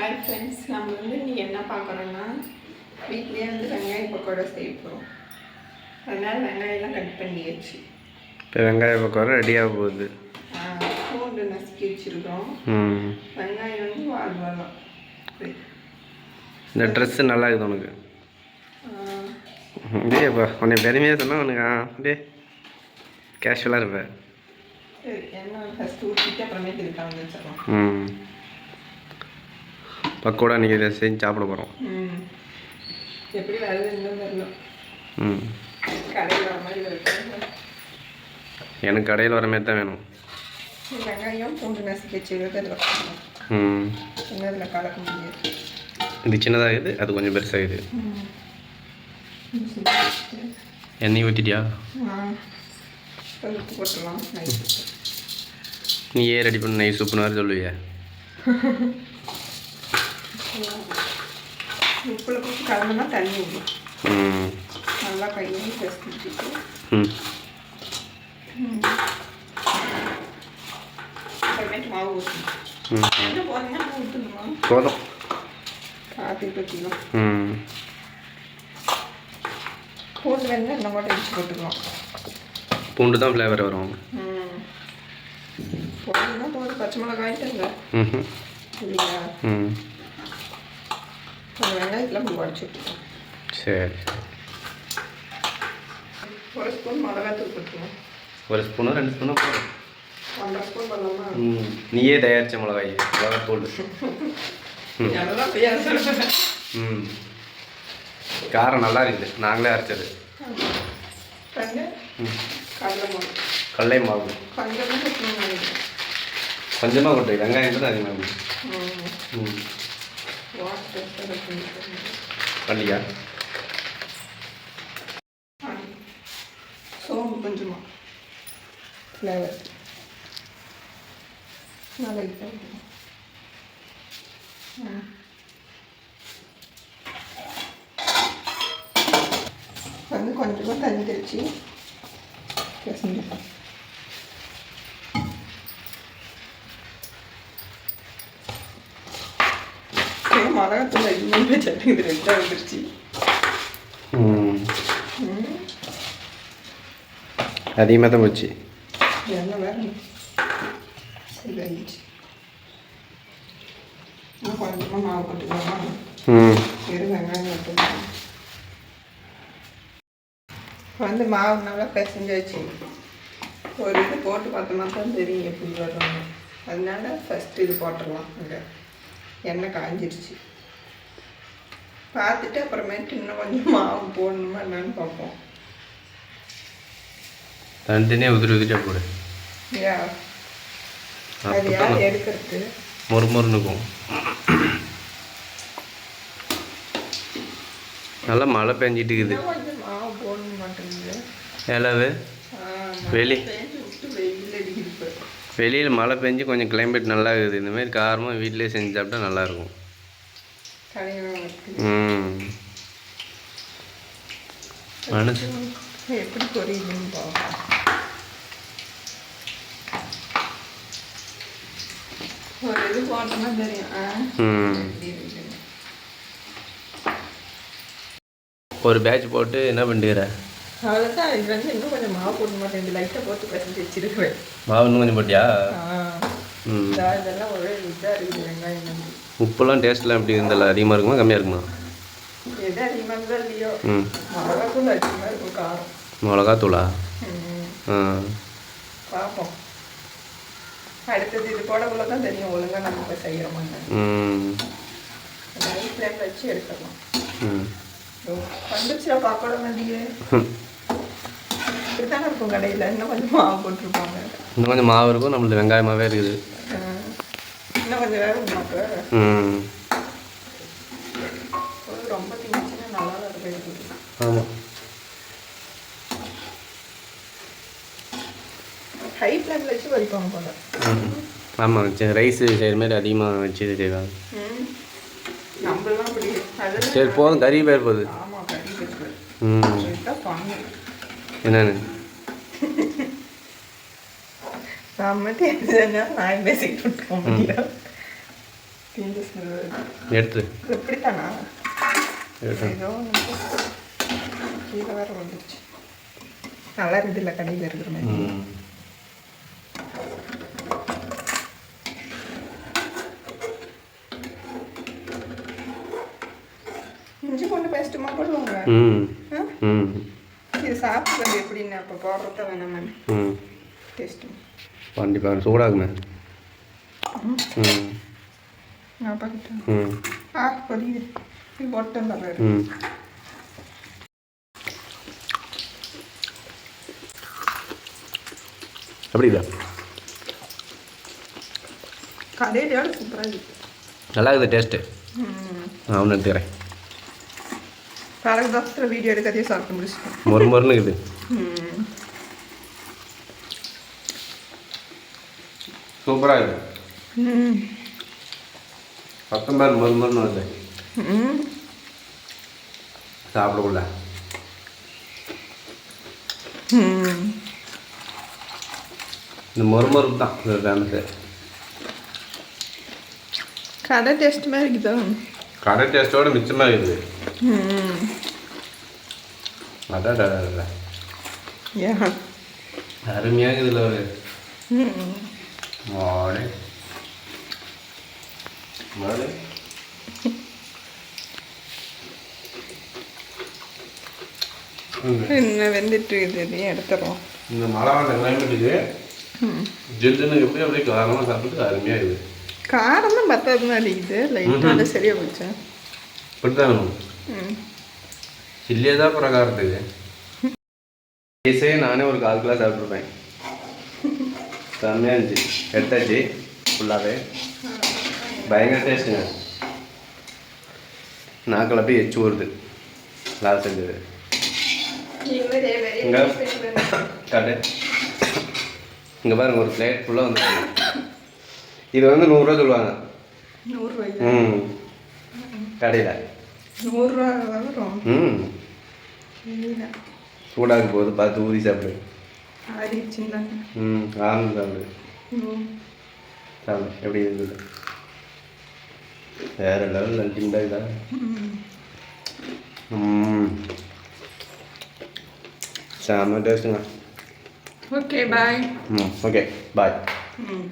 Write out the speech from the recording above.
Hi friends நம்ம வந்து நீ என்ன பார்க்குறோன்னா வீட்லேயே வந்து வெங்காய பக்கோடா செய்ய போகிறோம் அதனால் வெங்காயம்லாம் கட் பண்ணியாச்சு. இப்போ வெங்காய பக்கம் ரெடியாக போகுது. பூண்டு நசுக்கி வச்சுருக்கோம். வெங்காயம் வந்து வாழ் வரலாம் இந்த ட்ரெஸ்ஸு நல்லா இருக்குது உனக்கு. டேப்பா உன்னை பெருமையாக சொன்னால் உனக்கு ஆ டே கேஷுவலாக இருப்பேன் எண்ணெய் ஃபஸ்ட்டு ஊற்றிட்டு கலந்து வச்சிடலாம் ம். பக்கோடா இன்றைக்கி இதை செஞ்சு சாப்பிட போகிறோம் ம். எப்படி எனக்கு கடையில் வர மாதிரி தான் வேணும். வெங்காயம் பூண்டு நசுக்கி போடணும் ம். கலக்க முடியாது. இது சின்னதாக இருக்குது அது கொஞ்சம் பெருசாகுது. எண்ணெய் ஊற்றிட்டியா நீ ஏன் ரெடி பண்ண? நெய் சூப்புன்னு வேறு சொல்லுவியா. உப்புல போட்டு கலந்தோம்னா தண்ணி விடும் நல்லா கையை பிசைச்சிட்டு ம். அப்புறமேட்டு மாவு ஊற்றணும் ம். என்ன போதுங்கன்னா ஊற்றணுமா போதும். பார்த்துட்டு வச்சுக்கலாம் ம். பூண்டு வேணுன்னா இன்னும் இடிச்சு போட்டுக்கலாம். பூண்டு தான் ஃப்ளேவர் வரும். போதும்னா போதும். பச்சை மிளகாய்ட்டு இல்லை. ம் இல்லையா ம். அந்த வெங்காயத்தில் உடச்சி விட்டுக்கலாம் சரி ஒரு ஸ்பூன் மிளகாத்தூள் போட்டுக்கலாம் ஒரு ஸ்பூனோ ரெண்டு ஸ்பூனோ போதும் ஒன்றரை ஸ்பூன் பண்ணலாமா ம் நீயே தயாரிச்ச மிளகாய் மிளகாய் தூள் ம் எல்லாம் ம் காரம் நல்லா இருக்குது நாங்களே அரைச்சது கடலை மாவு கொஞ்சமாக கொண்டு வெங்காயம் தான் அதிகமாக ம் பண்ணியா சோம்பு கொஞ்சமா. ஃப்ளேவர் நல்லா வந்து கொஞ்சமாக தண்ணி தெளிச்சு பிசைஞ்சுக்கலாம் மிளகாத்தூள் அதிகமாக சட்னி இது ரெண்டாக வந்துருச்சு அதிகமாக தான் போச்சு எண்ணெய் வேற கொஞ்சமாக மாவு போட்டுக்கலாமா வெங்காயம் வந்து மாவு நல்லா பிசைஞ்சாச்சு ஒரு இது போட்டு பார்த்தோம்னா தான் தெரியும் எப்படி வரும்னு அதனால ஃபஸ்ட்டு இது போட்டுடலாம் இங்கே எண்ணெய் காஞ்சிருச்சு பார்த்துட்டு அப்புறமேட்டு இன்னும் கொஞ்சம் மாவு போடணுமா என்னன்னு பார்ப்போம். தனித்தனியாக உதிரி உதிரியாக போடு. அது யார் எடுக்கிறது? மொறு மொறுனுக்கும் நல்லா மழை பெஞ்சிட்டு இருக்குது மாவு போட மாட்டேங்குது. எலவு வெளி. வெளியில் மழை பெஞ்சு கொஞ்சம் கிளைமேட் நல்லா இருக்குது இந்த மாதிரி காரமாக வீட்டிலே செஞ்சு சாப்பிட்டா நல்லாயிருக்கும். மனசு எப்படி பொரியுதுன்னு ஒரு இது போட்டோம்னா தெரியும் பேட்ச் போட்டு என்ன பண்ணிக்கிற அவ்வளோதான் இது வந்து இன்னும் கொஞ்சம் மாவு போட மாட்டேன் இந்த லைட்டாக போட்டு பசஞ்சு வச்சிருக்குவேன் மாவு இன்னும் கொஞ்சம் போட்டியா உப்புலாம் டேஸ்ட்லாம் எப்படி இருந்தல அதிகமாக இருக்குமா கம்மியாக இருக்குமா? ம். மிளகாத்தூள் ஆ. பார்ப்போம் அடுத்தது இது போடக்குள்ள தான் தெரியும் ஒழுங்கா நம்ம செய்கிறோமாங்க ஹை ஃப்ளேம் வச்சு எடுத்துடலாம். ம். வந்துச்சுல பக்கோட மதியே இப்படித்தானே இருக்கும் கடையில்? இன்னும் கொஞ்சம் மாவு போட்டிருப்பாங்க. இன்னும் கொஞ்சம் மாவு இருக்கும் நம்மளது வெங்காயமாகவே இருக்குது. இன்னும் கொஞ்சம் வேறு உமாக்கு ம். ரொம்ப நல்லா தான் இருக்கும் ஆமாம் ஹை ஃப்ளேமில் வச்சு வலிப்பாங்க போல. ம். ஆமாம் சரி ரைஸ் செய்கிற மாதிரி அதிகமாக வச்சு செய்வாங்க. சரி போதும் கறி பேர் போகுது. இருக்கு ம். என்னன்னு? எடுத்து. எப்படித்தானா கீழே வேற வந்துச்சு நல்லா இருக்குது இல்லை கடையில் இருக்கிற மாதிரி. இஞ்சி கொண்டு பேஸ்ட்டுமா போடுவாங்க? ம். இது சாப்பிட்றது எப்படின்னு அப்போ போடுறத வேணாமே ம். டேஸ்ட்டு கண்டிப்பாக சூடாகுமே. ம். நான் பார்த்துட்டேன் ம். ஆ பொரியுது இது போட்டேன் பாரு. ம். எப்படி இல்லை கடையிலோட சூப்பராக இருக்கு. நல்லா இருக்குது டேஸ்ட்டு நான் ஒன்று எடுத்துக்கிறேன். பழக தோசத்தில் வீடியோ எடுக்கிறதே சாப்பிட்டு முடிச்சிட்டேன் மொறு மொறுன்னு ம் சூப்பராக இருக்குது ம் பத்தொம்பது மொறு மொறுன்னு வருது சாப்பிடக்குள்ள இந்த மொறு மொறுப்பு தான் இது ஃபேமஸு கடை டேஸ்ட் மாதிரி இருக்குதா கடை டேஸ்ட்டோட மிச்சமாக இருக்குது. அதான் அருமையாக இதில் ஒரு மாடு. மாடு. இன்னும் வெந்துட்டு இதையும் எடுத்துடுறோம். இந்த மழை வந்த கிளைமேட்டுக்கு ஜில்லுன்னு எப்படி அப்படியே காரமாக சாப்பிட்டு அருமையாக இருக்குது. காரம் தான் பத்தாது அடிக்குது லைட்டாக சரியாக போச்சு இப்படி தான் வேணும் ம். சில்லியே தான் அப்புறம் காரத்துக்கு ரைஸே நானே ஒரு கால் கிலோ சாப்பிட்ருப்பேன். செம்மையாக இருந்துச்சு. எடுத்தாச்சு ஃபுல்லாகவே பயங்கர டேஸ்ட்டுங்க நாக்கில் போய் எச்சு வருது லால் செஞ்சது. இங்க. காட்டு இங்கே பாருங்க ஒரு பிளேட் ஃபுல்லாக வந்துருக்கு இது வந்து நூறுரூவா சொல்லுவாங்க நூறுரூவாய் ம் கடையில் நூறுரூவா வரும் ம் இல்லை சூடாக போகுது பார்த்து ஊதி சாப்பிடு ஆறிடுச்சுன்னாங்க ம் ஆரம்பி சாப்பிடு ம் சாப்பிடு எப்படி இருக்குது வேற லெவல் அல்டிமேட்டாக இதா ம் செம்ம டேஸ்ட்டுங்க ஓகே பாய் ம் ஓகே பாய் ம்